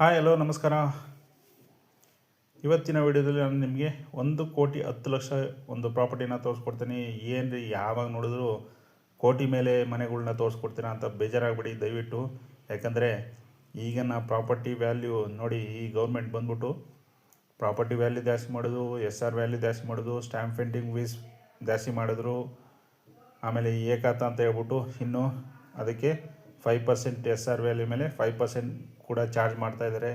Hi, hello, ನಮಸ್ಕಾರ. ಇವತ್ತಿನ ವಿಡಿಯೋದಲ್ಲಿ ನಾನು ನಿಮಗೆ ಒಂದು ಕೋಟಿ ಹತ್ತು ಲಕ್ಷ ಒಂದು ಪ್ರಾಪರ್ಟಿನ ತೋರಿಸ್ಕೊಡ್ತೀನಿ. ಏನು ರೀ, ಯಾವಾಗ ನೋಡಿದ್ರು ಕೋಟಿ ಮೇಲೆ ಮನೆಗಳನ್ನ ತೋರಿಸ್ಕೊಡ್ತೀರಾ ಅಂತ ಬೇಜಾರಾಗ್ಬಿಡಿ, ದಯವಿಟ್ಟು. ಯಾಕಂದರೆ ಈಗಿನ ಪ್ರಾಪರ್ಟಿ ವ್ಯಾಲ್ಯೂ ನೋಡಿ, ಈ ಗೌರ್ಮೆಂಟ್ ಬಂದ್ಬಿಟ್ಟು ಪ್ರಾಪರ್ಟಿ ವ್ಯಾಲ್ಯೂ ಜಾಸ್ತಿ ಮಾಡೋದು, ಎಸ್ ಆರ್ ವ್ಯಾಲ್ಯೂ ಜಾಸ್ತಿ ಮಾಡೋದು, ಸ್ಟ್ಯಾಂಪ್ ಫೆಂಟಿಂಗ್ ವೀಸ್ ಜಾಸ್ತಿ ಮಾಡಿದ್ರು, ಆಮೇಲೆ ಏಕಾತ ಅಂತ ಹೇಳ್ಬಿಟ್ಟು ಇನ್ನು ಅದಕ್ಕೆ five percent S R value ಮೇಲೆ ಫೈವ್ ಪರ್ಸೆಂಟ್ ಕೂಡ ಚಾರ್ಜ್ ಮಾಡ್ತಾ ಇದ್ದಾರೆ.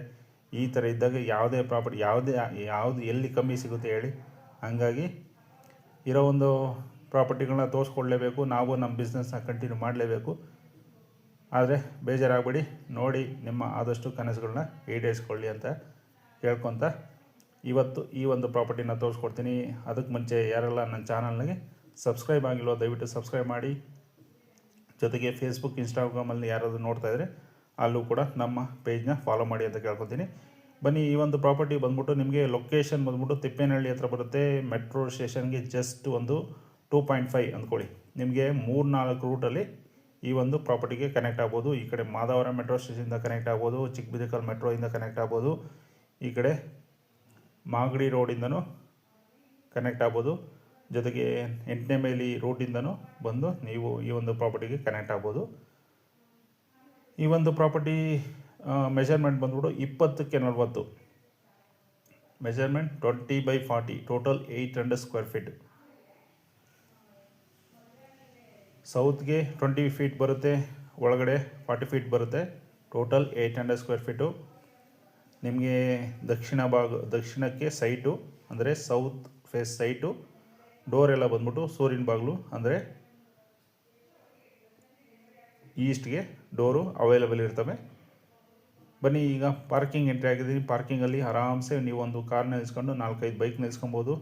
ಈ ಥರ ಇದ್ದಾಗ ಯಾವುದೇ ಪ್ರಾಪರ್ಟಿ, ಯಾವುದೇ, ಯಾವುದು ಎಲ್ಲಿ ಕಮ್ಮಿ ಸಿಗುತ್ತೆ ಹೇಳಿ. ಹಾಗಾಗಿ ಇರೋ ಒಂದು ಪ್ರಾಪರ್ಟಿಗಳನ್ನ ತೋರಿಸ್ಕೊಡ್ಲೇಬೇಕು. ನಾವು ನಮ್ಮ ಬಿಸ್ನೆಸ್ನ ಕಂಟಿನ್ಯೂ ಮಾಡಲೇಬೇಕು. ಆದರೆ ಬೇಜಾರಾಗಬೇಡಿ. ನೋಡಿ ನಿಮ್ಮ ಆದಷ್ಟು ಕನಸುಗಳನ್ನ ಈಡೇರಿಸ್ಕೊಳ್ಳಿ ಅಂತ ಕೇಳ್ಕೊತ ಇವತ್ತು ಈ ಒಂದು ಪ್ರಾಪರ್ಟಿನ ತೋರಿಸ್ಕೊಡ್ತೀನಿ. ಅದಕ್ಕೆ ಮುಂಚೆ ಯಾರೆಲ್ಲ ನನ್ನ ಚಾನಲ್ನಾಗೆ ಸಬ್ಸ್ಕ್ರೈಬ್ ಆಗಿಲ್ವೋ ದಯವಿಟ್ಟು ಸಬ್ಸ್ಕ್ರೈಬ್ ಮಾಡಿ. ಜೊತೆಗೆ ಫೇಸ್ಬುಕ್ ಇನ್ಸ್ಟಾಗ್ರಾಮಲ್ಲಿ ಯಾರಾದರೂ ನೋಡ್ತಾಯಿದ್ರೆ ಅಲ್ಲೂ ಕೂಡ ನಮ್ಮ ಪೇಜ್ನ ಫಾಲೋ ಮಾಡಿ ಅಂತ ಕೇಳ್ಕೊತೀನಿ. ಬನ್ನಿ, ಈ ಒಂದು ಪ್ರಾಪರ್ಟಿ ಬಂದ್ಬಿಟ್ಟು ನಿಮಗೆ ಲೊಕೇಶನ್ ಬಂದ್ಬಿಟ್ಟು ತಿಪ್ಪೇನಹಳ್ಳಿ ಹತ್ರ ಬರುತ್ತೆ. ಮೆಟ್ರೋ ಸ್ಟೇಷನ್ಗೆ ಜಸ್ಟ್ ಒಂದು ಟೂ ಪಾಯಿಂಟ್ ಫೈವ್ ಅಂದ್ಕೊಳ್ಳಿ. ನಿಮಗೆ ಮೂರು ನಾಲ್ಕು ರೂಟಲ್ಲಿ ಈ ಒಂದು ಪ್ರಾಪರ್ಟಿಗೆ ಕನೆಕ್ಟ್ ಆಗ್ಬೋದು. ಈ ಕಡೆ ಮಾದವರ ಮೆಟ್ರೋ ಸ್ಟೇಷನಿಂದ ಕನೆಕ್ಟ್ ಆಗ್ಬೋದು. ಚಿಕ್ಕಬಿದಕಲ್ ಮೆಟ್ರೋಯಿಂದ ಕನೆಕ್ಟ್ ಆಗ್ಬೋದು. ಈ ಕಡೆ ಮಾಗಡಿ ರೋಡಿಂದನೂ ಕನೆಕ್ಟ್ ಆಗ್ಬೋದು. ಜೊತೆಗೆ ಎಂಟನೇ ಮೇಲಿ ರೂಟಿಂದನೂ ಬಂದು ನೀವು ಈ ಒಂದು ಪ್ರಾಪರ್ಟಿಗೆ ಕನೆಕ್ಟ್ ಆಗ್ಬೋದು. ಈ ಒಂದು ಪ್ರಾಪರ್ಟಿ ಮೆಷರ್ಮೆಂಟ್ ಬಂದ್ಬಿಟ್ಟು ಇಪ್ಪತ್ತಕ್ಕೆ ನಲವತ್ತು. Measurement twenty by forty total eight hundred square feet ಸೌತ್ಗೆ twenty feet ಬರುತ್ತೆ, ಒಳಗಡೆ ಫಾರ್ಟಿ ಫೀಟ್ ಬರುತ್ತೆ total eight hundred square feet ನಿಮಗೆ ದಕ್ಷಿಣ ಭಾಗ, ದಕ್ಷಿಣಕ್ಕೆ ಸೈಟು ಅಂದರೆ ಸೌತ್ ಫೇಸ್ ಸೈಟು ಡೋರ್ ಎಲ್ಲ ಬಂದ್ಬಿಟ್ಟು ಸೂರ್ಯನ ಬಾಗಿಲು, ಅಂದರೆ ಈಸ್ಟ್ಗೆ ಡೋರು ಅವೈಲೇಬಲ್ ಇರ್ತವೆ. ಬನ್ನಿ ಈಗ ಪಾರ್ಕಿಂಗ್ ಎಂಟ್ರಿ ಆಗಿದ್ದೀನಿ. ಪಾರ್ಕಿಂಗಲ್ಲಿ ಆರಾಮ್ಸೆ ಒಂದು ಕಾರ್ನ ನಿಲ್ಸ್ಕೊಂಡು ನಾಲ್ಕೈದು ಬೈಕ್ ನಿಲ್ಸ್ಕೊಬೋದು.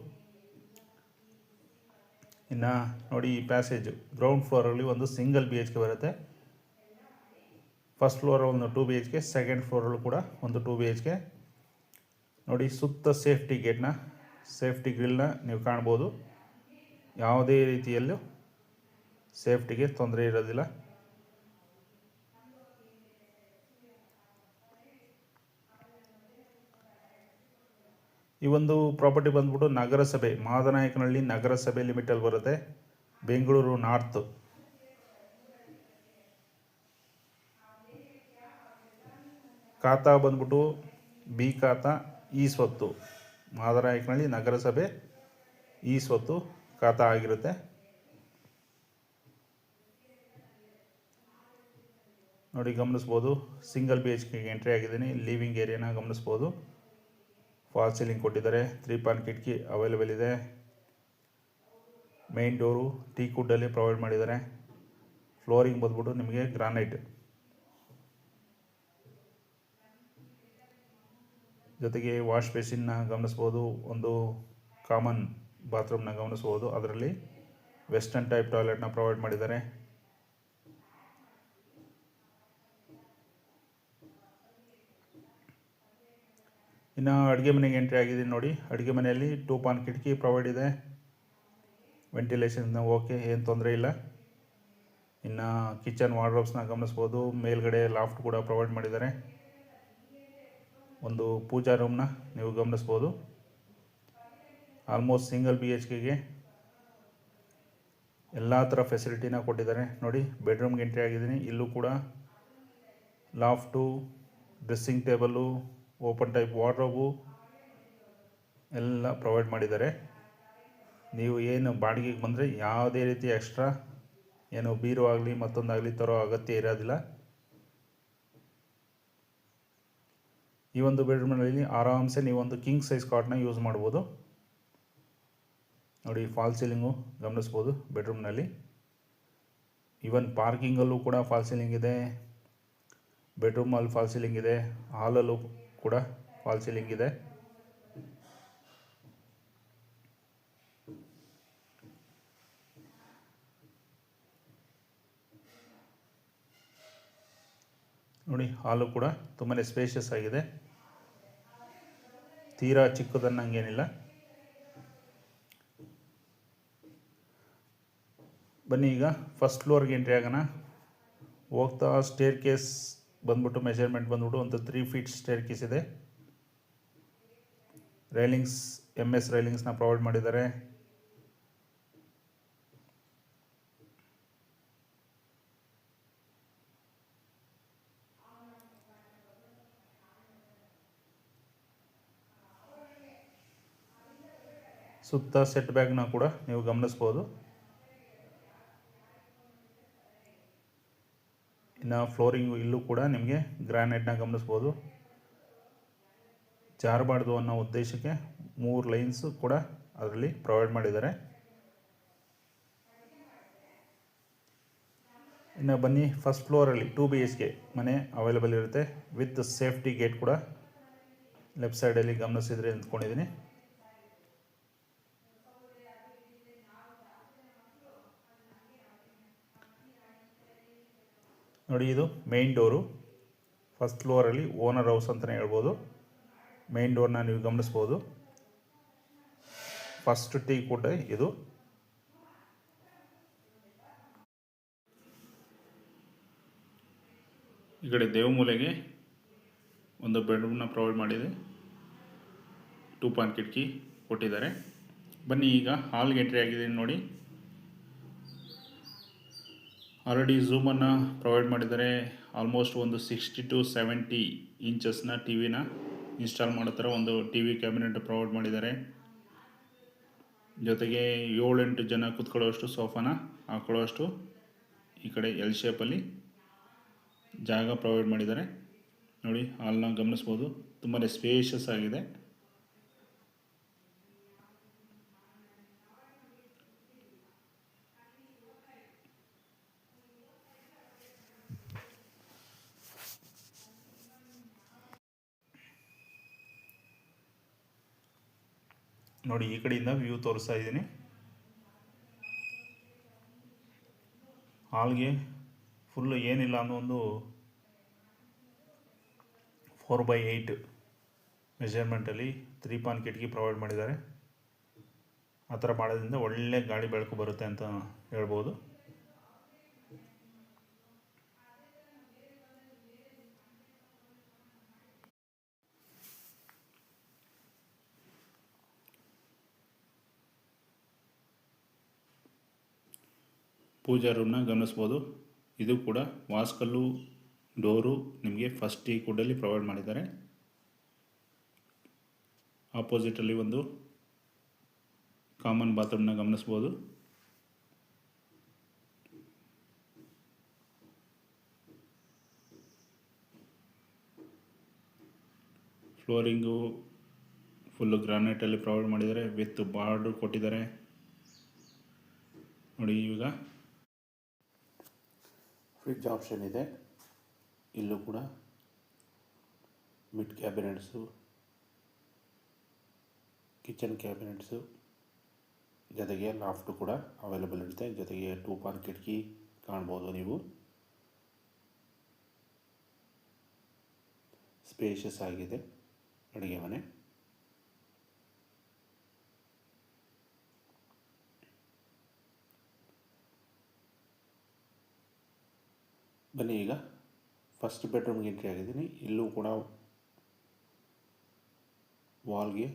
ಇನ್ನು ನೋಡಿ ಈ ಪ್ಯಾಸೇಜು ಗ್ರೌಂಡ್ ಫ್ಲೋರಲ್ಲಿ ಒಂದು ಸಿಂಗಲ್ ಬಿ ಎಚ್ ಕೆ ಬರುತ್ತೆ. ಫಸ್ಟ್ ಫ್ಲೋರ್ ಒಂದು two B H K second ಫ್ಲೋರಲ್ಲೂ ಕೂಡ ಒಂದು ಟೂ ಬಿ ಎಚ್ ಕೆ ನೋಡಿ ಸುತ್ತ ಸೇಫ್ಟಿ ಗೇಟ್ನ ಸೇಫ್ಟಿ ಗ್ರಿಲ್ನ ನೀವು ಕಾಣ್ಬೋದು. ಯಾವುದೇ ರೀತಿಯಲ್ಲೂ ಸೇಫ್ಟಿಗೆ ತೊಂದರೆ ಇರೋದಿಲ್ಲ. ಈ ಒಂದು ಪ್ರಾಪರ್ಟಿ ಬಂದ್ಬಿಟ್ಟು ನಗರಸಭೆ, ಮಾದನಾಯಕನಹಳ್ಳಿ ನಗರಸಭೆ ಲಿಮಿಟಲ್ಲಿ ಬರುತ್ತೆ. ಬೆಂಗಳೂರು ನಾರ್ತ್. ಖಾತಾ ಬಂದ್ಬಿಟ್ಟು ಬಿ ಖಾತಾ, ಈ ಸ್ವತ್ತು. ಮಾದನಾಯಕನಹಳ್ಳಿ ನಗರಸಭೆ, ಈ ಸ್ವತ್ತು ಖಾತಾ ಆಗಿರುತ್ತೆ. ನೋಡಿ ಗಮನಿಸ್ಬೋದು ಸಿಂಗಲ್ ಬಿ ಎಚ್ ಕೆಗೆ ಎಂಟ್ರಿ ಆಗಿದ್ದೀನಿ ಲಿವಿಂಗ್ ಏರಿಯಾನ ಗಮನಿಸ್ಬೋದು. ಫಾಲ್ ಸೀಲಿಂಗ್ ಕೊಟ್ಟಿದ್ದಾರೆ. ತ್ರೀ ಪಾನ್ ಕಿಟಕಿ ಅವೈಲೇಬಲ್ ಇದೆ. ಮೇನ್ ಡೋರು ಟೀ ಕುಡ್ಡಲ್ಲಿ ಪ್ರೊವೈಡ್ ಮಾಡಿದ್ದಾರೆ. ಫ್ಲೋರಿಂಗ್ ಬಂದ್ಬಿಟ್ಟು ನಿಮಗೆ ಗ್ರಾನೈಟ್ ಜೊತೆಗೆ ವಾಶ್ ಬೇಸಿನ್ನ ಗಮನಿಸ್ಬೋದು. ಒಂದು ಕಾಮನ್ ಬಾತ್ರೂಮ್ನ ಗಮನಿಸ್ಬೋದು. ಅದರಲ್ಲಿ ವೆಸ್ಟರ್ನ್ ಟೈಪ್ ಟಾಯ್ಲೆಟ್ನ ಪ್ರೊವೈಡ್ ಮಾಡಿದ್ದಾರೆ. ಇನ್ನು ಅಡುಗೆ ಮನೆಗೆ ಎಂಟ್ರಿ ಆಗಿದ್ದೀನಿ ನೋಡಿ. ಅಡುಗೆ ಮನೆಯಲ್ಲಿ ಟೂ ಪಾನ್ ಕಿಟಕಿ ಪ್ರೊವೈಡ್ ಇದೆ. ವೆಂಟಿಲೇಷನ್ ಓಕೆ ಏನು ತೊಂದರೆ ಇಲ್ಲ. ಇನ್ನು ಕಿಚನ್ ವಾರ್ಡ್ರೋಬ್ಸ್ನ ಗಮನಿಸ್ಬೋದು. ಮೇಲ್ಗಡೆ ಲಾಫ್ಟ್ ಕೂಡ ಪ್ರೊವೈಡ್ ಮಾಡಿದ್ದಾರೆ. ಒಂದು ಪೂಜಾ ರೂಮ್ನ ನೀವು ಗಮನಿಸ್ಬೋದು. ಆಲ್ಮೋಸ್ಟ್ ಸಿಂಗಲ್ ಬಿ ಎಚ್ ಕೆಗೆ ಎಲ್ಲ ಥರ ಫೆಸಿಲಿಟಿನ ಕೊಟ್ಟಿದ್ದಾರೆ. ನೋಡಿ ಬೆಡ್ರೂಮ್ಗೆ ಎಂಟ್ರಿ ಆಗಿದ್ದೀನಿ. ಇಲ್ಲೂ ಕೂಡ loft dressing table open type wardrobe ಎಲ್ಲ ಪ್ರೊವೈಡ್ ಮಾಡಿದ್ದಾರೆ. ನೀವು ಏನು ಬಾಡಿಗೆಗೆ ಬಂದರೆ ಯಾವುದೇ ರೀತಿ ಎಕ್ಸ್ಟ್ರಾ ಏನು ಬೀರು ಆಗಲಿ ಮತ್ತೊಂದಾಗಲಿ ತರೋ ಅಗತ್ಯ ಇರೋದಿಲ್ಲ. ಈ ಒಂದು ಬೆಡ್ರೂಮ್ನಲ್ಲಿ ಆರಾಮ್ಸೆ ನೀವು ಒಂದು ಕಿಂಗ್ ಸೈಜ್ ಕಾಟ್ನ ಯೂಸ್ ಮಾಡ್ಬೋದು. ನೋಡಿ ಫಾಲ್ ಸೀಲಿಂಗು ಗಮನಿಸ್ಬೋದು ಬೆಡ್ರೂಮ್ನಲ್ಲಿ ಈವನ್ ಪಾರ್ಕಿಂಗಲ್ಲೂ ಕೂಡ ಫಾಲ್ ಸೀಲಿಂಗ್ ಇದೆ. ಬೆಡ್ರೂಮಲ್ಲಿ ಫಾಲ್ ಸೀಲಿಂಗ್ ಇದೆ. ಹಾಲಲ್ಲೂ ಕೂಡ ಫಾಲ್ ಸೀಲಿಂಗ್ ಇದೆ. ನೋಡಿ ಹಾಲು ಕೂಡ ತುಂಬಾ ಸ್ಪೇಷಿಯಸ್ ಆಗಿದೆ. ತೀರಾ ಚಿಕ್ಕದನ್ನಂಗೇನಿಲ್ಲ. ಬನ್ನಿ ಈಗ ಫಸ್ಟ್ ಫ್ಲೋರ್ಗೆ ಎಂಟ್ರಿ ಆಗೋಣ. ಹೋಗ್ತಾ ಸ್ಟೇರ್ ಕೇಸ್ ಬಂದ್ಬಿಟ್ಟು ಮೆಷರ್ಮೆಂಟ್ ಬಂದ್ಬಿಟ್ಟು ಒಂದು ತ್ರೀ ಫೀಟ್ ಸ್ಟೇರ್ ಕೇಸ್ ಇದೆ ರೈಲಿಂಗ್ಸ್ ಎಂ ಎಸ್ ರೈಲಿಂಗ್ಸ್ನ ಪ್ರೊವೈಡ್ ಮಾಡಿದ್ದಾರೆ. ಸುತ್ತ ಸೆಟ್ ಬ್ಯಾಗ್ನ ಕೂಡ ನೀವು ಗಮನಿಸ್ಬೋದು. ಇನ್ನು ಫ್ಲೋರಿಂಗು ಇಲ್ಲೂ ಕೂಡ ನಿಮಗೆ ಗ್ರಾನೈಟ್ನ ಗಮನಿಸ್ಬೋದು. ಜಾರಬಾರ್ದು ಅನ್ನೋ ಉದ್ದೇಶಕ್ಕೆ ಮೂರು ಲೈನ್ಸು ಕೂಡ ಅದರಲ್ಲಿ ಪ್ರೊವೈಡ್ ಮಾಡಿದ್ದಾರೆ. ಇನ್ನು ಬನ್ನಿ ಫಸ್ಟ್ ಫ್ಲೋರಲ್ಲಿ ಟು ಬಿ ಎಚ್ ಕೆ ಮನೆ ಅವೈಲೇಬಲ್ ಇರುತ್ತೆ. ವಿತ್ ಸೇಫ್ಟಿ ಗೇಟ್ ಕೂಡ ಲೆಫ್ಟ್ ಸೈಡಲ್ಲಿ ಗಮನಿಸಿದ್ರೆ ಅಂದ್ಕೊಂಡಿದ್ದೀನಿ. ನೋಡಿ ಇದು ಮೇನ್ ಡೋರು ಫಸ್ಟ್ ಫ್ಲೋರಲ್ಲಿ ಓನರ್ ಹೌಸ್ ಅಂತಲೇ ಹೇಳ್ಬೋದು. ಮೇನ್ ಡೋರ್ನ ನೀವು ಗಮನಿಸ್ಬೋದು. ಫಸ್ಟ್ ಟೀ ಕೂಡ ಇದು. ಈ ಕಡೆ ದೇವಮೂಲೆಗೆ ಒಂದು ಬೆಡ್ರೂಮ್ನ ಪ್ರೊವೈಡ್ ಮಾಡಿದೆ. ಟೂ ಪಾಯಿಂಟ್ ಕಿಟಕಿ ಕೊಟ್ಟಿದ್ದಾರೆ. ಬನ್ನಿ ಈಗ ಹಾಲ್ಗೆ ಎಂಟ್ರಿ ಆಗಿದೆ ನೋಡಿ. ಆಲ್ರೆಡಿ ಝೂಮನ್ನು ಪ್ರೊವೈಡ್ ಮಾಡಿದ್ದಾರೆ ಆಲ್ಮೋಸ್ಟ್ ಒಂದು ಸಿಕ್ಸ್ಟಿ ಟು ಸೆವೆಂಟಿ ಇಂಚಸ್ನ ಟಿ ವಿನ ಇನ್ಸ್ಟಾಲ್ ಮಾಡೋ ಥರ ಒಂದು ಟಿ ವಿ ಕ್ಯಾಬಿನೆಟ್ ಪ್ರೊವೈಡ್ ಮಾಡಿದ್ದಾರೆ. ಜೊತೆಗೆ ಏಳೆಂಟು ಜನ ಕೂತ್ಕೊಳ್ಳೋಷ್ಟು ಸೋಫಾನ ಹಾಕೊಳ್ಳೋಷ್ಟು ಈ ಕಡೆ ಎಲ್ ಶೇಪಲ್ಲಿ ಜಾಗ ಪ್ರೊವೈಡ್ ಮಾಡಿದ್ದಾರೆ. ನೋಡಿ ಹಾಲ್ನ ಗಮನಿಸ್ಬೋದು. ತುಂಬಾ ಸ್ಪೇಷಸ್ ಆಗಿದೆ. ನೋಡಿ, ಈ ಕಡೆಯಿಂದ ವ್ಯೂ ತೋರಿಸ್ತಾ ಇದ್ದೀನಿ. ಹಾಲ್ಗೆ ಫುಲ್ಲು ಏನಿಲ್ಲ ಅನ್ನೋ ಒಂದು ಫೋರ್ ಬೈ ಏಯ್ಟ್ ಮೆಷರ್ಮೆಂಟಲ್ಲಿ ತ್ರೀ ಪಾನ್ ಕಿಟಕಿ ಪ್ರೊವೈಡ್ ಮಾಡಿದ್ದಾರೆ. ಆ ಥರ ಮಾಡೋದ್ರಿಂದ ಒಳ್ಳೆ ಗಾಳಿ ಬೆಳಕು ಬರುತ್ತೆ ಅಂತ ಹೇಳ್ಬೋದು. ಪೂಜಾ ರೂಮ್ನ ಗಮನಿಸ್ಬೋದು. ಇದು ಕೂಡ ವಾಸ್ಕಲ್ಲು ಡೋರು ನಿಮಗೆ ಫಸ್ಟ್ ಈ ಕುಡ್ಡಲ್ಲಿ ಪ್ರೊವೈಡ್ ಮಾಡಿದ್ದಾರೆ. ಆಪೋಸಿಟಲ್ಲಿ ಒಂದು ಕಾಮನ್ ಬಾತ್ರೂಮ್ನ ಗಮನಿಸ್ಬೋದು. ಫ್ಲೋರಿಂಗು ಫುಲ್ಲು ಗ್ರಾನೈಟಲ್ಲಿ ಪ್ರೊವೈಡ್ ಮಾಡಿದ್ದಾರೆ. ವಿತ್ ಬಾರ್ಡ್ರ್ ಕೊಟ್ಟಿದ್ದಾರೆ. ನೋಡಿ ಈಗ ಫ್ರಿಡ್ಜ್ ಆಪ್ಷನ್ ಇದೆ. ಇಲ್ಲೂ ಕೂಡ ಮಿಡ್ ಕ್ಯಾಬಿನೆಟ್ಸು ಕಿಚನ್ ಕ್ಯಾಬಿನೆಟ್ಸು ಜೊತೆಗೆ ಲಾಫ್ಟು ಕೂಡ ಅವೈಲೇಬಲ್ ಇರುತ್ತೆ. ಜೊತೆಗೆ ಟೂ ಪಾನ್ ಕಿಟಕಿ ಕಾಣ್ಬೋದು ನೀವು. ಸ್ಪೇಷಸ್ ಆಗಿದೆ ಅಡುಗೆ ಮನೆ. ಬನ್ನಿ ಈಗ. ಫಸ್ಟ್ ಬೆಡ್ರೂಮ್ಗೆ ಎಂಟ್ರಿ ಆಗಿದ್ದೀನಿ. ಇಲ್ಲೂ ಕೂಡ ವಾಲ್ಗೆ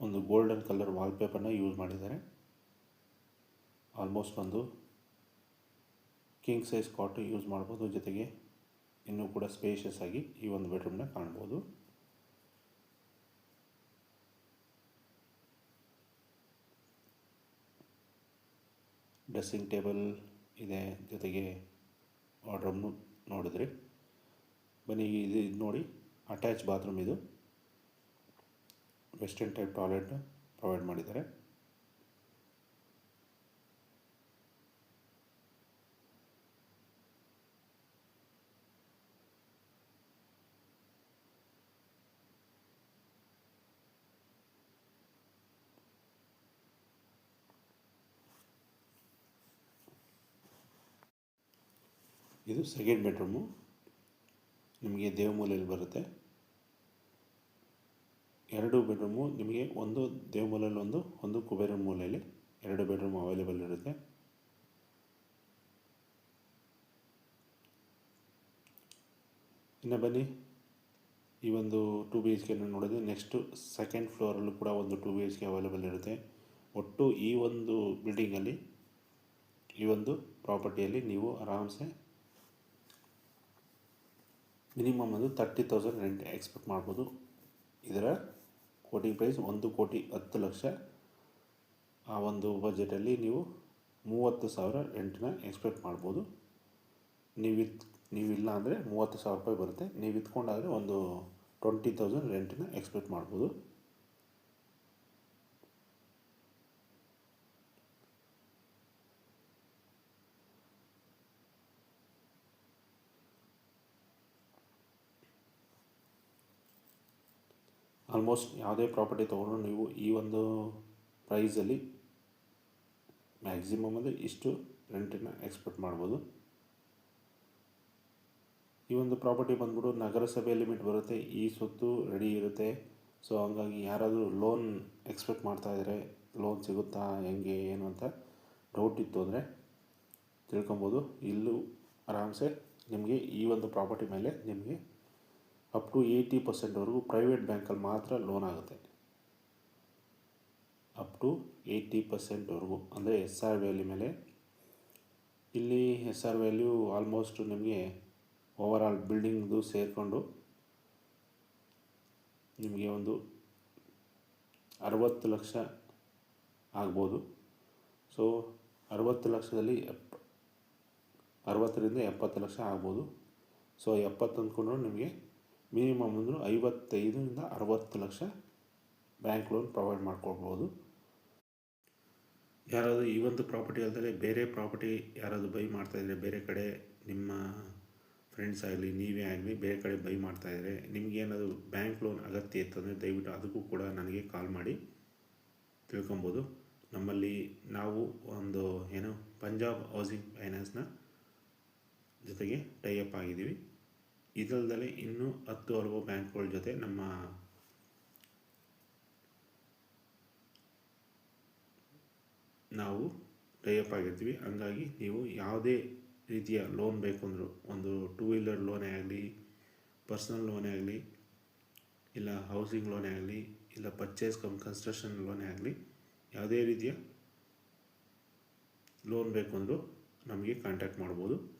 ಒಂದು ಗೋಲ್ಡನ್ ಕಲರ್ ವಾಲ್ಪೇಪರ್ನ ಯೂಸ್ ಮಾಡಿದ್ದಾರೆ. ಆಲ್ಮೋಸ್ಟ್ ಒಂದು ಕಿಂಗ್ ಸೈಜ್ ಕಾಟು ಯೂಸ್ ಮಾಡ್ಬೋದು. ಜೊತೆಗೆ ಇನ್ನೂ ಕೂಡ ಸ್ಪೇಷಿಯಸ್ ಆಗಿ ಈ ಒಂದು ಬೆಡ್ರೂಮ್ನ ಕಾಣ್ಬೋದು. ಡ್ರೆಸ್ಸಿಂಗ್ ಟೇಬಲ್ ಇದೆ ಜೊತೆಗೆ ವಾರ್ಡ್ರೂಮ್ನು ನೋಡಿದ್ರಿ. ಬನ್ನಿ ಇದು ಇದು ನೋಡಿ, ಅಟ್ಯಾಚ್ ಬಾತ್ರೂಮ್ ಇದು. ವೆಸ್ಟರ್ನ್ ಟೈಪ್ ಟಾಯ್ಲೆಟ್ ಪ್ರೊವೈಡ್ ಮಾಡಿದ್ದಾರೆ. ಇದು ಸೆಕೆಂಡ್ ಬೆಡ್ರೂಮು ನಿಮಗೆ ದೇವಮೂಲೆಯಲ್ಲಿ ಬರುತ್ತೆ. ಎರಡು ಬೆಡ್ರೂಮು ನಿಮಗೆ ಒಂದು ದೇವಮೂಲೆಯಲ್ಲಿ ಒಂದು ಒಂದು ಕುಬೇರ ಮೂಲೆಯಲ್ಲಿ ಎರಡು ಬೆಡ್ರೂಮ್ ಅವೈಲೇಬಲ್ ಇರುತ್ತೆ. ಇನ್ನು ಬನ್ನಿ. ಈ ಒಂದು ಟು ಬಿ ಎಚ್ ಕೆನ ನೋಡಿದ್ರೆ ನೆಕ್ಸ್ಟು ಸೆಕೆಂಡ್ ಫ್ಲೋರಲ್ಲೂ ಕೂಡ ಒಂದು two B H K available ಇರುತ್ತೆ. ಒಟ್ಟು ಈ ಒಂದು ಬಿಲ್ಡಿಂಗಲ್ಲಿ ಈ ಒಂದು ಪ್ರಾಪರ್ಟಿಯಲ್ಲಿ ನೀವು ಆರಾಮ್ಸೆ ಮಿನಿಮಮ್ ಅದು ತರ್ಟಿ ತೌಸಂಡ್ ರೆಂಟ್ ಎಕ್ಸ್ಪೆಕ್ಟ್ ಮಾಡ್ಬೋದು. ಇದರ ಕೋಟಿಂಗ್ ಪ್ರೈಸ್ ಒಂದು ಕೋಟಿ ಹತ್ತು ಲಕ್ಷ. ಆ ಒಂದು ಬಜೆಟಲ್ಲಿ ನೀವು ಮೂವತ್ತು ಸಾವಿರ ರೆಂಟನ್ನ ಎಕ್ಸ್ಪೆಕ್ಟ್ ಮಾಡ್ಬೋದು. ನೀವು ಇತ್ ನೀವಿಲ್ಲ ಅಂದರೆ ಮೂವತ್ತು ಸಾವಿರ ರೂಪಾಯಿ ಬರುತ್ತೆ. ನೀವು ಇತ್ಕೊಂಡಾದರೆ ಒಂದು ಟ್ವೆಂಟಿ ತೌಸಂಡ್ ರೆಂಟನ್ನ ಎಕ್ಸ್ಪೆಕ್ಟ್ ಮಾಡ್ಬೋದು. ಆಲ್ಮೋಸ್ಟ್ ಯಾವುದೇ ಪ್ರಾಪರ್ಟಿ ತೊಗೊಂಡ್ರು ನೀವು ಈ ಒಂದು ಪ್ರೈಸಲ್ಲಿ ಮ್ಯಾಕ್ಸಿಮಮ್ ಅಂದರೆ ಇಷ್ಟು ರೆಂಟನ್ನು ಎಕ್ಸ್ಪೆಕ್ಟ್ ಮಾಡ್ಬೋದು. ಈ ಒಂದು ಪ್ರಾಪರ್ಟಿ ಬಂದ್ಬಿಟ್ಟು ನಗರಸಭೆ ಲಿಮಿಟ್ ಬರುತ್ತೆ, ಈ ಸೊತ್ತು ರೆಡಿ ಇರುತ್ತೆ. ಸೊ ಹಂಗಾಗಿ ಯಾರಾದರೂ ಲೋನ್ ಎಕ್ಸ್ಪೆಕ್ಟ್ ಮಾಡ್ತಾ ಇದ್ದಾರೆ ಲೋನ್ ಸಿಗುತ್ತಾ, ಹೆಂಗೆ, ಏನು ಅಂತ ಡೌಟ್ ಇತ್ತು ಅಂದರೆ ತಿಳ್ಕೊಬೋದು. ಇಲ್ಲೂ ಆರಾಮ್ಸೆ ನಿಮಗೆ ಈ ಒಂದು ಪ್ರಾಪರ್ಟಿ ಮೇಲೆ ನಿಮಗೆ ಅಪ್ ಟು ಏಯ್ಟಿ ಪರ್ಸೆಂಟ್ವರೆಗೂ ಪ್ರೈವೇಟ್ ಬ್ಯಾಂಕಲ್ಲಿ ಮಾತ್ರ ಲೋನ್ ಆಗುತ್ತೆ. ಅಪ್ ಟು ಏಯ್ಟಿ ಪರ್ಸೆಂಟ್ವರೆಗೂ ಅಂದರೆ ಎಸ್ ಆರ್ ವ್ಯಾಲ್ಯೂ ಮೇಲೆ. ಇಲ್ಲಿ ಎಸ್ ಆರ್ ವ್ಯಾಲ್ಯೂ ಆಲ್ಮೋಸ್ಟ್ ನಿಮಗೆ ಓವರ್ ಆಲ್ ಬಿಲ್ಡಿಂಗ್ದು ಸೇರಿಕೊಂಡು ನಿಮಗೆ ಒಂದು ಅರವತ್ತು ಲಕ್ಷ ಆಗ್ಬೋದು. ಸೊ ಅರವತ್ತು ಲಕ್ಷದಲ್ಲಿ ಎಪ್, ಅರವತ್ತರಿಂದ ಎಪ್ಪತ್ತು ಲಕ್ಷ ಆಗ್ಬೋದು. ಸೊ ಎಪ್ಪತ್ತು ಅಂದ್ಕೊಂಡ್ರು ನಿಮಗೆ ಮಿನಿಮಮ್ ಅಂದರೂ ಐವತ್ತೈದರಿಂದ ಅರವತ್ತು ಲಕ್ಷ ಬ್ಯಾಂಕ್ ಲೋನ್ ಪ್ರೊವೈಡ್ ಮಾಡ್ಕೊಡ್ಬೋದು ಯಾರಾದರೂ ಈ ಒಂದು ಪ್ರಾಪರ್ಟಿ ಅಲ್ಲದೆ ಬೇರೆ ಪ್ರಾಪರ್ಟಿ ಯಾರಾದರೂ ಬೈ ಮಾಡ್ತಾಯಿದ್ರೆ ಬೇರೆ ಕಡೆ ನಿಮ್ಮ ಫ್ರೆಂಡ್ಸ್ ಆಗಲಿ, ನೀವೇ ಆಗಲಿ ಬೇರೆ ಕಡೆ ಬೈ ಮಾಡ್ತಾಯಿದ್ರೆ ನಿಮಗೇನಾದರೂ ಬ್ಯಾಂಕ್ ಲೋನ್ ಅಗತ್ಯ ಇತ್ತಂದರೆ ದಯವಿಟ್ಟು ಅದಕ್ಕೂ ಕೂಡ ನನಗೆ ಕಾಲ್ ಮಾಡಿ ತಿಳ್ಕೊಬೋದು ನಮ್ಮಲ್ಲಿ ನಾವು ಒಂದು ಏನು ಪಂಜಾಬ್ ಹೌಸಿಂಗ್ ಫೈನಾನ್ಸ್ನ ಜೊತೆಗೆ ಟೈಅಪ್ ಆಗಿದ್ದೀವಿ. ಇದಲ್ದಲೆ ಇನ್ನೂ ಹತ್ತು ಹಲವು ಬ್ಯಾಂಕ್ಗಳ ಜೊತೆ ನಮ್ಮ ನಾವು ಟೈಅಪ್ ಆಗಿರ್ತೀವಿ. ಹಂಗಾಗಿ ನೀವು ಯಾವುದೇ ರೀತಿಯ ಲೋನ್ ಬೇಕು ಅಂದರೂ, ಒಂದು ಟೂ ವೀಲರ್ ಲೋನೇ ಆಗಲಿ, ಪರ್ಸ್ನಲ್ ಲೋನೇ ಆಗಲಿ, ಇಲ್ಲ ಹೌಸಿಂಗ್ ಲೋನೇ ಆಗಲಿ, ಇಲ್ಲ ಪರ್ಚೇಸ್ ಕಮ್, ಕನ್ಸ್ಟ್ರಕ್ಷನ್ ಲೋನೇ ಆಗಲಿ, ಯಾವುದೇ ರೀತಿಯ ಲೋನ್ ಬೇಕು ಅಂದರೂ ನಮಗೆ ಕಾಂಟ್ಯಾಕ್ಟ್ ಮಾಡ್ಬೋದು.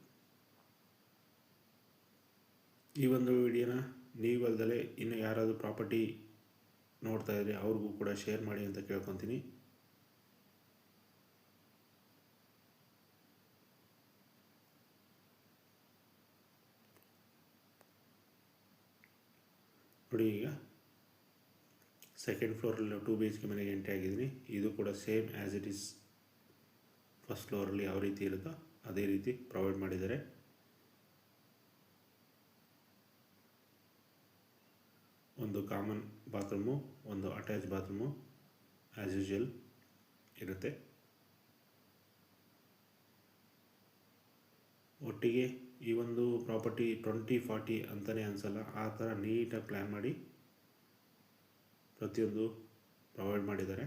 ಈ ಒಂದು ವಿಡಿಯೋನ ನೀವಲ್ದಲೆ ಇನ್ನು ಯಾರಾದರೂ ಪ್ರಾಪರ್ಟಿ ನೋಡ್ತಾ ಇದ್ರೆ ಅವ್ರಿಗೂ ಕೂಡ ಶೇರ್ ಮಾಡಿ ಅಂತ ಕೇಳ್ಕೊತೀನಿ. ನೋಡಿ ಈಗ ಸೆಕೆಂಡ್ ಫ್ಲೋರಲ್ಲಿ ಟೂ ಬಿ ಎಚ್ ಕೆ ಮನೆಗೆ ಎಂಟ್ರಿ ಆಗಿದ್ದೀನಿ. ಇದು ಕೂಡ same as it is first ಫ್ಲೋರಲ್ಲಿ ಯಾವ ರೀತಿ ಇರುತ್ತೋ ಅದೇ ರೀತಿ ಪ್ರೊವೈಡ್ ಮಾಡಿದ್ದಾರೆ. ಒಂದು ಕಾಮನ್ ಬಾತ್ರೂಮು ಒಂದು ಅಟ್ಯಾಚ್ ಬಾತ್ರೂಮು ಆ್ಯಸ್ ಯೂಶುವಲ್ ಇರುತ್ತೆ. ಒಟ್ಟಿಗೆ ಈ ಒಂದು ಪ್ರಾಪರ್ಟಿ ಟ್ವೆಂಟಿ ಫಾರ್ಟಿ ಅಂತಲೇ ಅನಿಸಲ್ಲ, ಆ ಥರ ನೀಟಾಗಿ ಪ್ಲ್ಯಾನ್ ಮಾಡಿ ಪ್ರತಿಯೊಂದು ಪ್ರೊವೈಡ್ ಮಾಡಿದ್ದಾರೆ.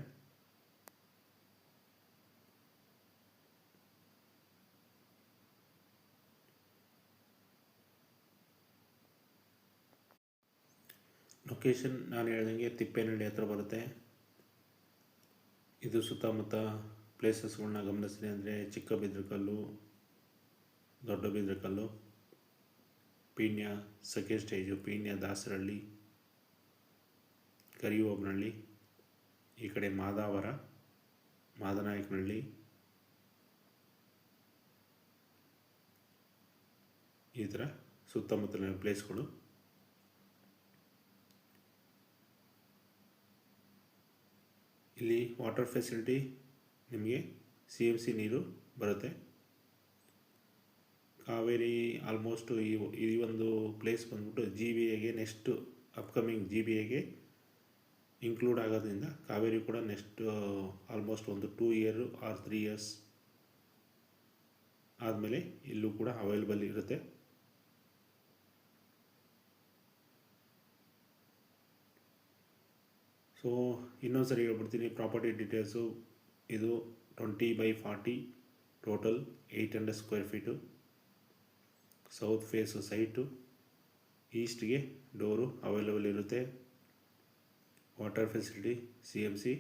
ಲೊಕೇಶನ್ ನಾನು ಹೇಳ್ದಂಗೆ ತಿಪ್ಪೇನಹಳ್ಳಿ ಹತ್ರ ಬರುತ್ತೆ. ಇದು ಸುತ್ತಮುತ್ತ ಪ್ಲೇಸಸ್ಗಳನ್ನ ಗಮನಿಸಿದೆ ಅಂದರೆ ಚಿಕ್ಕ ಬಿದ್ರಕಲ್ಲು ದೊಡ್ಡ ಬಿದ್ರಕಲ್ಲು ಪೀಣ್ಯ ಸೆಕೆಂಡ್ ಸ್ಟೇಜು ಪೀಣ್ಯ, ದಾಸರಹಳ್ಳಿ ಕರಿಯೋಬನಹಳ್ಳಿ ಈ ಕಡೆ ಮಾದಾವರ, ಮಾದನಾಯಕನಹಳ್ಳಿ, ಈ ಥರ ಸುತ್ತಮುತ್ತಲಿನ ಪ್ಲೇಸ್ಗಳು ಇಲ್ಲಿ ವಾಟರ್ ಫೆಸಿಲಿಟಿ ನಿಮಗೆ ಸಿ ಎಂ ಸಿ ನೀರು ಬರುತ್ತೆ. ಕಾವೇರಿ ಆಲ್ಮೋಸ್ಟು ಈ ಈ ಒಂದು ಪ್ಲೇಸ್ ಬಂದ್ಬಿಟ್ಟು ಜಿ ಬಿ ಎಗೆ ನೆಕ್ಸ್ಟ್ ಅಪ್ಕಮಿಂಗ್ ಜಿ ಬಿ ಎಗೆ ಇನ್ಕ್ಲೂಡ್ ಆಗೋದ್ರಿಂದ ಕಾವೇರಿ ಕೂಡ ನೆಕ್ಸ್ಟ್ ಆಲ್ಮೋಸ್ಟ್ ಒಂದು two year or three years ಆದಮೇಲೆ ಇಲ್ಲೂ ಕೂಡ ಅವೈಲೇಬಲ್ ಇರುತ್ತೆ. ಸೊ ಇನ್ನೊಂದು ಸರಿ ಹೇಳ್ಬಿಡ್ತೀನಿ ಪ್ರಾಪರ್ಟಿ ಡೀಟೇಲ್ಸು ಇದು twenty by forty total eight hundred square feet south face site ಈಸ್ಟ್ಗೆ door available ಇರುತ್ತೆ water facility C M C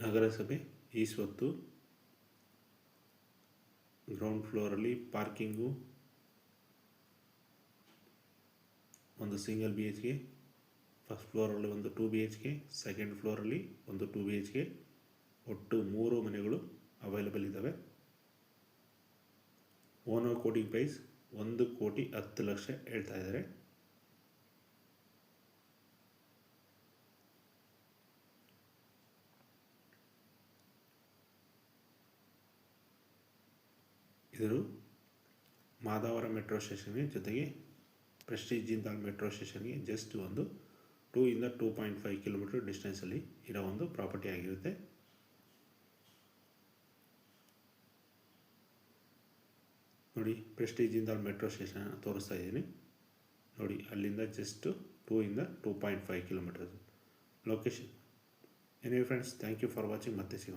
ನಗರಸಭೆ ಈ ಸ್ವತ್ತು ಗ್ರೌಂಡ್ ಫ್ಲೋರಲ್ಲಿ ಪಾರ್ಕಿಂಗು ಒಂದು single B H K first ಫ್ಲೋರಲ್ಲಿ ಒಂದು two B H K second ಫ್ಲೋರಲ್ಲಿ ಒಂದು two B H K ಒಟ್ಟು ಮೂರು ಮನೆಗಳು ಅವೈಲೇಬಲ್ ಇದ್ದಾವೆ ಓನರ್ ಕೋಟಿಂಗ್ ಪ್ರೈಸ್ ಒಂದು ಕೋಟಿ ಹತ್ತು ಲಕ್ಷ ಹೇಳ್ತಾ ಇದ್ದಾರೆ. ಇದು ಮಾದಾವರ ಮೆಟ್ರೋ ಸ್ಟೇಷನ್ಗೆ ಜೊತೆಗೆ ಪ್ರೆಸ್ಟೀಜ್ ಜಿಂದಾಲ್ ಮೆಟ್ರೋ ಸ್ಟೇಷನ್ಗೆ ಜಸ್ಟ್ ಒಂದು ಟೂ ಇಂದ ಟೂ ಪಾಯಿಂಟ್ ಫೈವ್ ಕಿಲೋಮೀಟರ್ ಡಿಸ್ಟೆನ್ಸಲ್ಲಿ ಇರೋ ಒಂದು ಪ್ರಾಪರ್ಟಿ ಆಗಿರುತ್ತೆ. ನೋಡಿ, ಪ್ರೆಸ್ಟೀಜ್ ಜಿಂದಾಲ್ ಮೆಟ್ರೋ ಸ್ಟೇಷನ್ ತೋರಿಸ್ತಾ ಇದ್ದೀನಿ. ನೋಡಿ, ಅಲ್ಲಿಂದ ಜಸ್ಟ್ ಟೂ ಇಂದ two point five kilometres location any friends thank you for watching ಮತ್ತೆ ಸಿಗೋಣ.